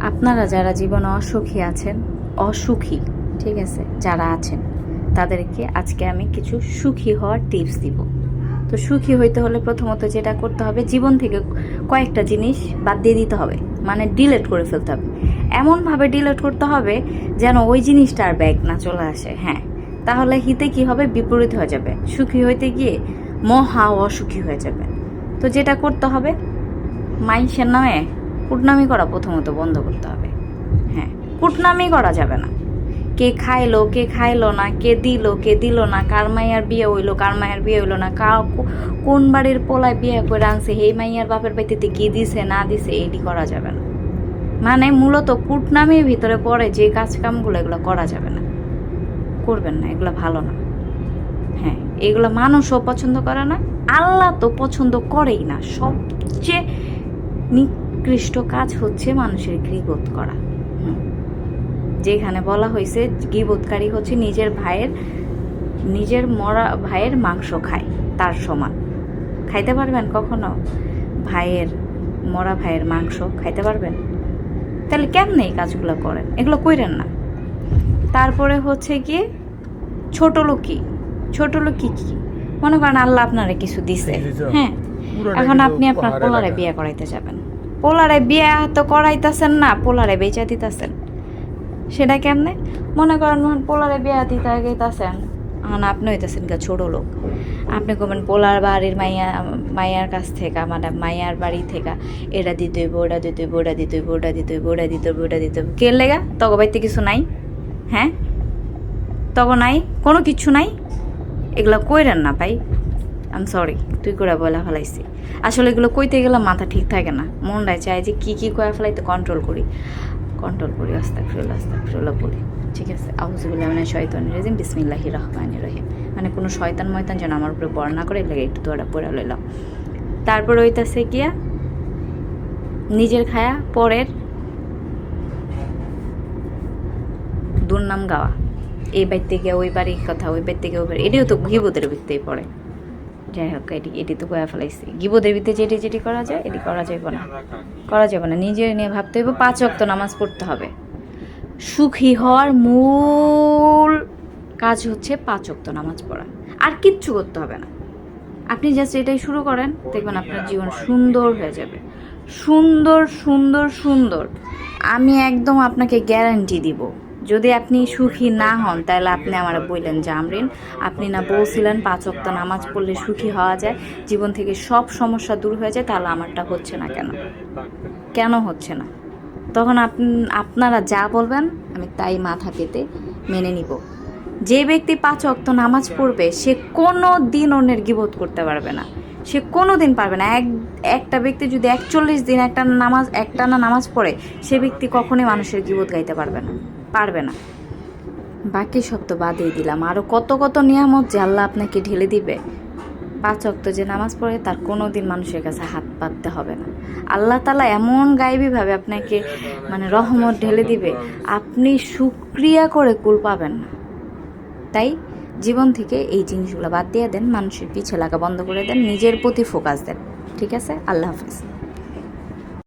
আপনারা যারা জীবনে অসুখী আছেন, অসুখী, ঠিক আছে, যারা আছেন, তাদেরকে আজকে আমি কিছু সুখী হওয়ার টিপস দিব। তো সুখী হইতে হলে প্রথমত যেটা করতে হবে, জীবন থেকে কয়েকটা জিনিস বাদ দিয়ে দিতে হবে মানে ডিলেট করে ফেলতে হবে। এমনভাবে ডিলেট করতে হবে যেন ওই জিনিসটা আর ব্যাগ না চলে আসে হ্যাঁ। তাহলে হিতে কি হবে? বিপরীত হয়ে যাবে। সুখী হইতে গিয়ে মহা অসুখী হয়ে যাবে। তো যেটা করতে হবে মাইসের নামে কুটনামি করা প্রথমত বন্ধ করতে হবে। হ্যাঁ কুটনামি করা যাবে না। কে খাইলো কে খাইলো না, কে দিল কে দিল না, কার মাইয়ার বিয়ে হইল, কার মাইয়ার বিয়ে হইল না, কা কোন বাড়ির পোলায় বিয়ে করে আনছে এই মাইয়ার বাপের বাড়িতে কি দিছে, না দিছে এটি করা যাবে না। মানে মূলত কুটনামির ভিতরে পড়ে যে কাজ কামগুলো এগুলো করা যাবে না। করবেন না, এগুলো ভালো না। হ্যাঁ এগুলো মানুষও পছন্দ করে না, আল্লাহ তো পছন্দ করেই না। সবচেয়ে নিকৃষ্ট কাজ হচ্ছে মানুষের গৃহবোধ করা। হুম। যেখানে বলা হয়েছে গিবোধকারী হচ্ছে নিজের ভাইয়ের নিজের মরা ভাইয়ের মাংস খায় তার সমান। খাইতে পারবেন কখনো? ভাইয়ের মরা ভাইয়ের মাংস খাইতে পারবেন? তাহলে কেমনে এই কাজগুলো করেন? এগুলো কইরেন না। তারপরে হচ্ছে কি ছোট লোকই ছোট লোকই কি? মনে করেন আল্লাহ আপনারে কিছু দিছে। হ্যাঁ। এখন আপনি আপনার পোলারে বিয়ে করাইতে যাবেন। পোলারে বিয়ে তো করাইতেছেন না, পোলারে বেচা দিতেছেন। সেটা কেমনে? মনে করেন যখন পোলারে বিয়া দিতে গেতেছেন এখন আপনি হইতেছেন গা ছোট লোক। আপনি কবেন পোলার বাড়ির মাইয়া, মাইয়ার কাছ থেকে মানে মাইয়ার বাড়ি থেকে এটা দিতে হইব, ওটা দিতে হইব, ওটা দিতে ওটা দিতে দিতে ওটা দিতে হইব। কে লেগা? তখন বাড়িতে কিছু নাই? হ্যাঁ? তখন নাই? কোনো কিছু নাই? এগুলো কইরেন না ভাই। আম সরি তুই করে বলা ফেলাইছি। আসলে এগুলো কইতে গেলে মাথা ঠিক থাকে না। মনটায় চায় যে কী কী কয়ে ফেলাইতে কন্ট্রোল করি। কন্ট্রোল করি আস্তাক ফিরুল্লাহ আস্তাক ফিরুল্লাহ বলি। ঠিক আছে আউজুবুল্লাহ মানে শয়তান রাজিম বিসমিল্লাহি রহমান রহিম। মানে কোনো শয়তান ময়তান যেন আমার উপরে বর্ণনা করে লেগে একটু দোয়াটা পড়ে লইলাম তারপর ওইটাছে গিয়া নিজের খায়া পরের দুর্নাম গাওয়া। এই বাড়ি থেকে ওই বাড়ির কথা, ওই বাড়ি থেকে ওই বাড়ি এটিও তো গিবোদের ভিত্তেই পড়ে। যাই হোক, এটি এটি তো কয়া ফেলাইছি। গিবোদের ভিত্তে যেটি যেটি করা যায়, এটি করা যাবে না। করা যাবে না। নিজের নিয়ে ভাবতে হবে পাঁচ অক্ত নামাজ পড়তে হবে। সুখী হওয়ার মূল কাজ হচ্ছে পাঁচ অক্ত নামাজ পড়া। আর কিচ্ছু করতে হবে না। আপনি জাস্ট এটাই শুরু করেন, দেখবেন আপনার জীবন সুন্দর হয়ে যাবে। সুন্দর সুন্দর সুন্দর। আমি একদম আপনাকে গ্যারান্টি দিব। যদি আপনি সুখী না হন, তাহলে আপনি আমার বললেন যে, আমরিন, আপনি না বলছিলেন পাঁচ অক্ত নামাজ পড়লে সুখী হওয়া যায়, জীবন থেকে সব সমস্যা দূর হয়ে যায়, তাহলে আমারটা হচ্ছে না কেন? কেন হচ্ছে না? তখন আপ- আপনারা যা বলবেন, আমি তাই মাথা পেতে মেনে নিব। যে ব্যক্তি পাঁচ অক্ত নামাজ পড়বে, সে কোনো দিন অন্যের গিবোধ করতে পারবে না। সে কোনো দিন পারবে না। এক, একটা ব্যক্তি যদি একচল্লিশ দিন একটা নামাজ একটা না নামাজ পড়ে, সে ব্যক্তি কখনোই মানুষের গিবোধ গাইতে পারবে না। পারবে না। বাকি সব তো বাদেই দিলাম। আরও কত কত নিয়ামত যে আল্লাহ আপনাকে ঢেলে দিবে। পাঁচ অক্ত যে নামাজ পড়ে, তার কোনো দিন মানুষের কাছে হাত পাততে হবে না। আল্লাহ তালা এমন গাইবীভাবে আপনাকে মানে রহমত ঢেলে দিবে, আপনি সুক্রিয়া করে কুল পাবেন না। তাই জীবন থেকে এই জিনিসগুলো বাদ দিয়ে দেন, মানুষের পিছে লাগা বন্ধ করে দেন, নিজের প্রতি ফোকাস দেন। ঠিক আছে? আল্লাহ হাফিজ।